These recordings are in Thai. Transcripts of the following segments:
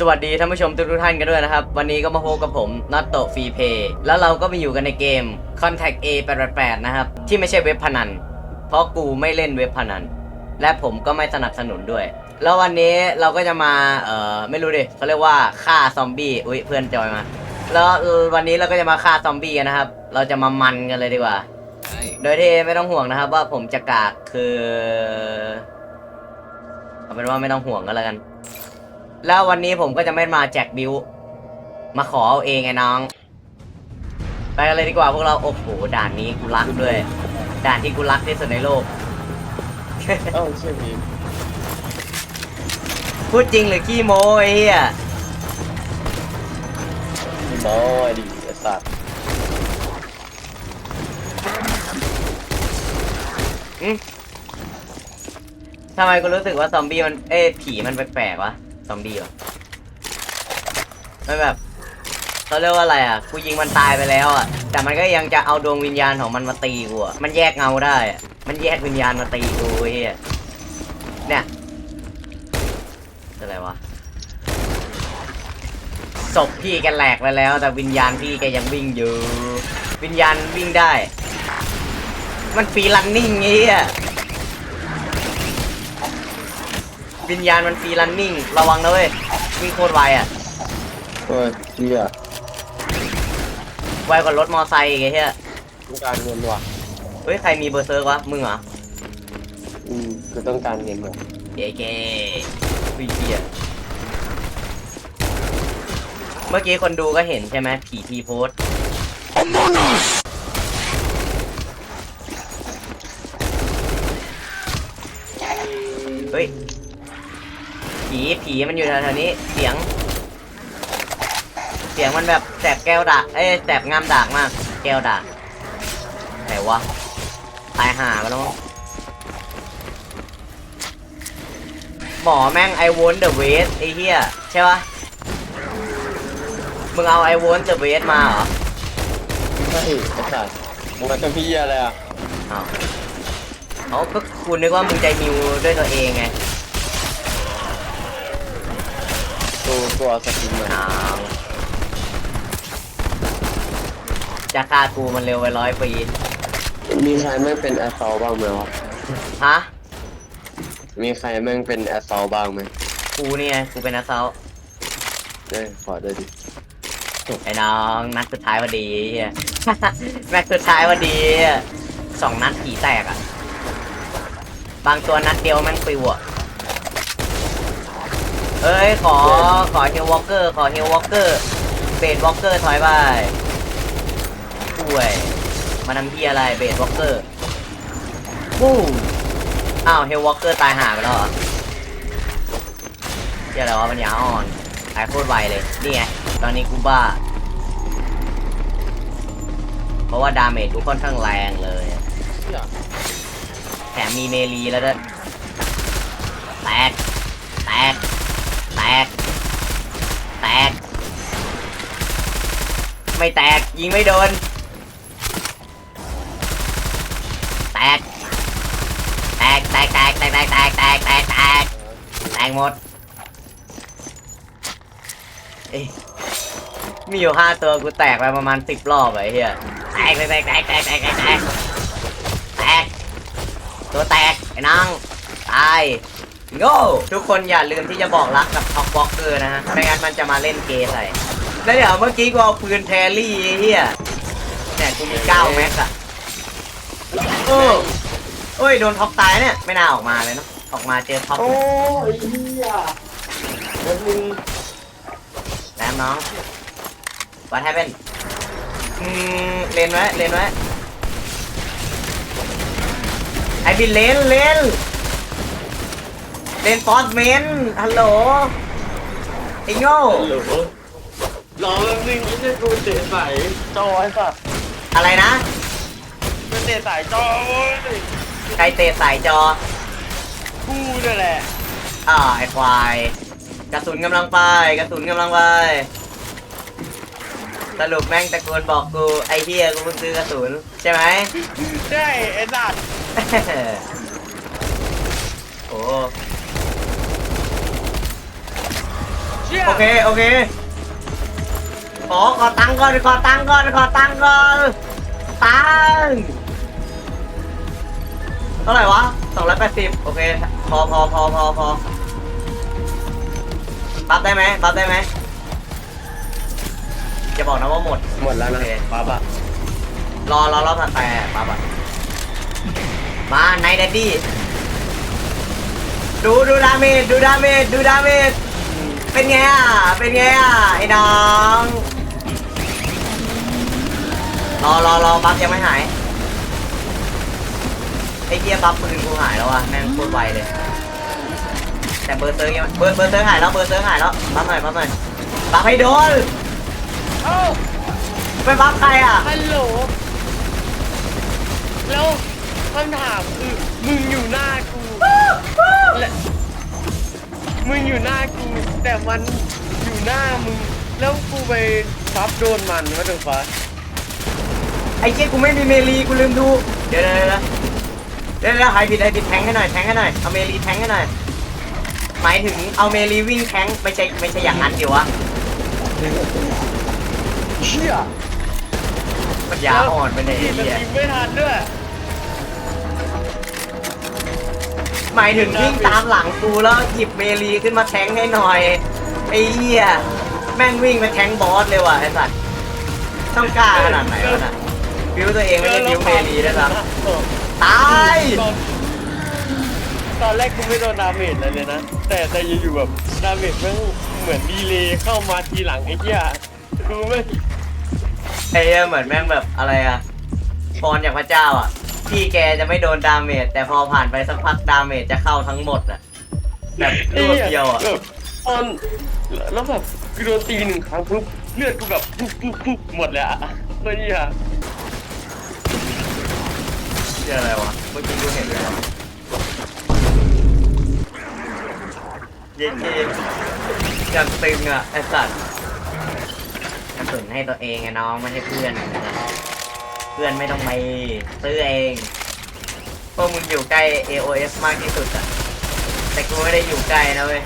สวัสดีท่านผู้ชมทุกท่านกันด้วยนะครับ วันนี้ก็มาพบกับผมนัตโตฟรีเพย์แล้วเราก็มาอยู่กันในเกม Contact A 8 8นะครับ ที่ไม่ใช่เว็บพนัน เพราะกูไม่เล่นเว็บพนัน และผมก็ไม่สนับสนุนด้วย แล้ววันนี้เราก็จะมา เอ่อ ไม่รู้ดิเขาเรียกว่าฆ่าซอมบี้อุ้ยเพื่อนจอยมา แล้ววันนี้เราก็จะมาฆ่าซอมบี้กันนะครับ เราจะมามันกันเลยดีกว่า โดยที่ไม่ต้องห่วงนะครับ ว่าผมจะกากคือเอาเป็นว่าไม่ต้องห่วงกันแล้วกัน แล้ววันนี้ผมก็จะไม่มาแจกบิว มาขอเอาเองไงน้อง ไปกันเลยดีกว่าพวกเรา โอ้โห ด่านนี้กูรักด้วย ด่านที่กูรักที่สุดในโลก เอ้าใช่พี่พูดจริงหรือขี้โม้ไอ้เหี้ยพี่น้อยดิไอ้สัตว์อืมทำไมกูรู้สึกว่าซอมบี้มัน เอ้ยผีมันแปลกๆวะ ซอมบี้วะมันแบบเขาเรียกว่าอะไรอะกูยิงมันตายไปแล้วอะ แต่มันก็ยังจะเอาดวงวิญญาณของมันมาตีกูอะมันแยกเงาได้อะมันแยกวิญญาณมาตีกูเหี้ยเนี่ยอะไรวะศพพี่แกแหลกไปแล้ว แต่วิญญาณพี่แกยังวิ่งอยู่ วิญญาณวิ่งได้ มันฟรีรันนิ่งเหี้ย วิญญาณมันฟรีรันนิ่ง ระวังนะเว้ยวิ่งโคตรไวอะเฮ้ยเฮียไวกว่ารถมอไซค์อีกไอ้เหี้ยต้องการเงินว่ะเฮ้ยใครมีเบอร์เซิร์กวะมึงเหรออืมคือต้องการเงินว่ะเก๋เก๋วิเกียเมื่อกี้คนดูก็เห็นใช่ไหมผีทีโพส ผีผีมันอยู่แถวๆนี้ เสียง เสียงมันแบบแสบแก้วดากเอ้ยแสบงามดากมาก แก้วดากไหนวะตายห่าไปแล้วมั้งหมอแม่งไอวอนเดอะเวสไอเฮียใช่ปะมึงเอาไอวอนเดอะเวสมาเหรอใช่ไอ้สัตว์มึงมาทำพี่อะไรอะอ้าวเขาก็คุณนึกว่ามึงใจมิวด้วยตัวเองไง ตัวตัวสกินมันอ้าวจะฆ่ากูมันเร็วไปร้อยปีมีใครแม่งเป็นแอสซอลบ้างไหมวะฮะ มีใครแม่งเป็นแอสซอลบ้างไหมกูเนี่ยกูเป็นนักเซาเอ้ยขอด้วยดิไอ้น้องนัดสุดท้ายพอดีเฮียแม็กสุดท้ายพอดีสองนัดผีแตกอะ บางตัวนัดเดียวแมันปิวอะ เอ้ยขอขอเฮลวอลเกอร์ขอเฮลวอลเกอร์เบดวอลเกอร์ถอยไปป่วยมาทำที่อะไรเบดวอลเกอร์วู้อ้าวเฮลวอลเกอร์ตายหาไปแล้วเหรอเดี๋ยวอะไรวะมันยาอ่อนตายโคตรไวเลยนี่ไงตอนนี้กูบ้า เพราะว่าดาเมจกูค่อนข้างแรงเลยเหี้ยแถมมีเมลีแล้วด้วยแตกแตก แตก แตก ไม่แตก ยิงไม่โดน แตก แตกแตกแตกแตกแตกแตกแตกแตกแตกแตกหมดมีอยู่ห้าตัวกูแตกไปประมาณสิบรอบไอ้เหี้ยแตกแตกแตกแตกแตกแตกแตกแตกตัวแตกไอ้นางตายโง่ทุกคนอย่าลืมที่จะบอกรักกับท็อกบ็อกเกอร์นะฮะไม่งั้นมันจะมาเล่นเกย์ใส่ แล้วเดี๋ยวเมื่อกี้กูเอาปืนแทรี่ไอ้เฮียเนี่ยกูมี9แม็กอะโอ้โอ้ยโดนท็อปตายเนี่ยไม่น่าออกมาเลยเนาะออกมาเจอท็อปโอ้ยเฮียแล้วมึงแล้วน้องวัดให้เป็นอืมเลนไว้เลนไว้ไอบินเลนเลนเลนฟอสเมนฮัลโหลไอ้โง่หรือ รอแป๊บนึงไม่ใช่กูเตะสายจอไอ้สัตว์อะไรนะมันเตะสายจอเว้ยใครเตะสายจอ กูนี่แหละอ่าไอควาย กระสุนกำลังไป กระสุนกำลังไป สรุปแม่งตะโกนบอกกูไอเฮียกูเพิ่งซื้อกระสุนใช่ไหม ใช่ไอ้สัตว์โอ้เชชี่ยโอเค โอเค ขอขอตังค์ก่อนขอตังค์ก่อนขอตังค์ก่อนตังค์เท่าไหร่วะสองร้อยแปดสิบโอเคพอพอพอพอพอปั๊บได้ไหมปั๊บได้ไหมจะบอกนะว่าหมดหมดแล้วนะโอเคปั๊บอะรอรอรอบถัดไปอะปั๊บอะมาไนท์แดดดี้ดูดูดาเมจดูดาเมจดูดาเมจเป็นไงอะเป็นไงอะไอ้น้อง รอรอรอปั๊บยังไม่หายไอ้เกียปั๊บปืนกูหายแล้วอะแม่งโคตรไวเลย แต่เบอร์เซิร์กยังเบอร์เบอร์เซิร์กหายแล้วเบอร์เซิร์กหายแล้วปั๊บหน่อยปั๊บหน่อยปั๊บให้โดนเอ้าไปปั๊บใครอะฮัลโหลแล้วคำถามคือมึงอยู่หน้ากูและมึงอยู่หน้ากู แต่มันอยู่หน้ามึง แล้วกูไปซับโดนมันว่าถึงฟ้าไอ้เจ๊กูไม่มีเมลีกูลืมดู เดี๋ยวเดี๋ยวเดี๋ยวเดี๋ยวเดี๋ยวให้บิดให้บิดแทงให้หน่อยแทงให้หน่อยเอาเมลีแทงให้หน่อยหมายถึงเอาเมลีวิ่งแทงไม่ใช่ไม่ใช่อย่างนั้นดิวะเชี่ยปัญญาอ่อนไปเลยไอ้ที่มันเหี้ยยิงไม่ทันด้วยหมายถึงวิ่งตามหลังกูแล้วหยิบเมลีขึ้นมาแทงให้หน่อยไอ้เหี้ยแม่งวิ่งไปแทงบอสเลยว่ะไอ้สัตว์ต้องกล้าขนาดไหนวะน่ะ บิวตัวเองไม่ได้บิวเมลีด้วยซ้ำตายตอนตอนแรกกูไม่โดนดาเมจอะไรเลยนะ แต่แต่อยู่ๆแบบดาเมจแม่งเหมือนดีเลย์เข้ามาทีหลังไอ้เหี้ยกูไม่ไอ้เหี้ยเหมือนแม่งแบบอะไรอะพรจากพระเจ้าอะ พี่แกจะไม่โดนดาเมจแต่พอผ่านไปสักพักดาเมจจะเข้าทั้งหมดอะแบบรวดเดียวอะแบบตอนแล้วแบบกูโดนตีหนึ่งครั้งปุ๊บเลือดกูแบบปุ๊บปุ๊บปุ๊บหมดเลยอะเฮ้ยอะเชื่ออะไร วะเมื่อกี้กูเห็นเลยวะเย็นเย็นอย่างตึงอะไอสัตว์กระสุนให้ตัวเองไงน้องไม่ให้เพื่อน เพื่อนไม่ต้องไปซื้อเองพวกมึงอยู่ใกล้ AOS มากที่สุดอะ แต่กูไม่ได้อยู่ใกล้นะเว้ย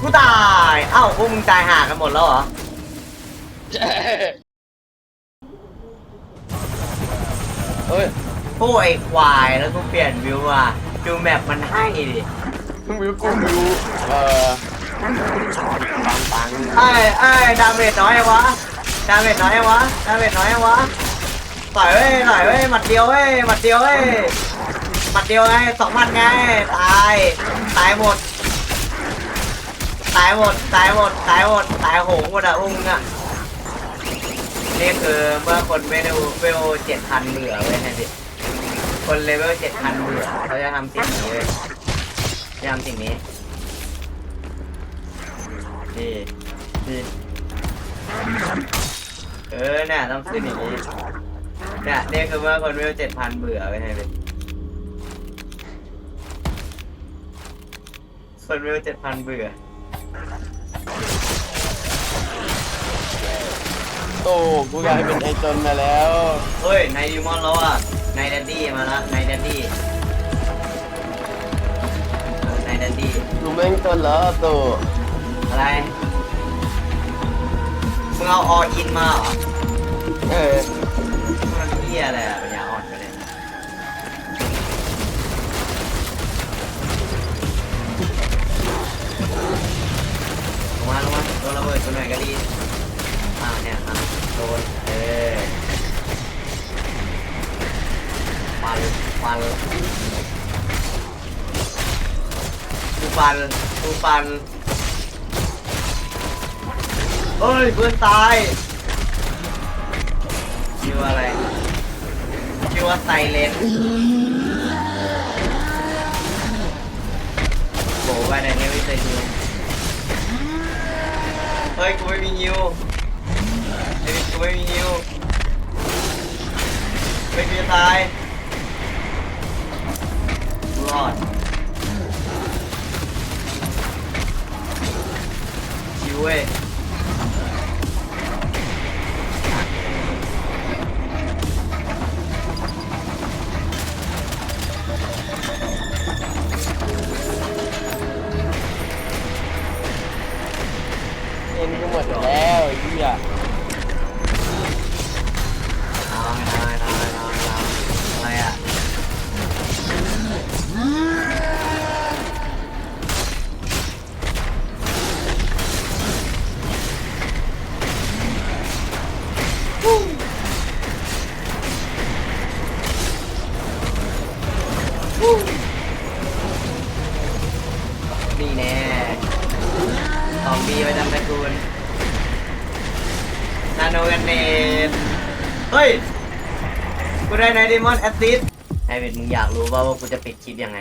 กูตาย เอ้าพวกมึงตายห่ากันหมดแล้วเหรอเฮ้ย โอ้ไอควายแล้วกูเปลี่ยนวิวอะดูแมปมันให้ดิมึงวิวกูวิวเอ่อปังปังไอ้ไอ้ดาเมจน้อยยังวะดาเมจน้อยยังวะดาเมจน้อยยังวะต่อยเว้ยต่อยเว้ยหมัดเดียวเว้ยหมัดเดียวเว้ยหมัดเดียวไงสองพันไงตายตายหมดตายหมดตายหมดตายหมดตายโหงหมดอะพวกมึงอะนี่คือเมื่อคนไม่ได้เวลเจ็ดพันเบื่อเว้ยแฮนดิ คนเลเวลเจ็ดพันเบื่อเขาจะทำสิ่งนี้เว้ยจะทำสิ่งนี้ นี่ นี่ เออเนี่ยต้องขึ้นอย่างนี้เนี่ยนี่คือเมื่อคนเวลเจ็ดพันเบื่อเว้ยแฮนดิคนเวลเจ็ดพันเบื่อ โตกูกลายเป็นไอจนมาแล้ว เฮ้ย นายดิมอนแล้วอะ นายแดดดี้มาแล้วนายแดดดี้เออนายแดดดี้กูแม่งจนแล้วโตอะไรมึงเอาออินมาเหรอเออมันเหี้ยอะไรอะปัญญาอ่อนกันเลย ลงมาลงมาโดนระเบิดตัวหน่อยก็ดีอ่าเนี่ยอะโดนเออ นฟันกูฟันกูฟันเฮ้ยเพื่อนตายชื่ออะไรชื่อว่าไซเลนโบไปไหนนี่ไม่เคยดูเฮ้ยกูไม่มีฮิวไอ้กูไม่มีฮิวไม่มีตาย รอดฮิวเว้ย ของดีประจำตระกูลนาโนกันเนตเฮ้ย กูได้ไนดิมอนแอสซิสไอเวทมึงอยากรู้ว่าว่ากูจะปิดคลิปยังไง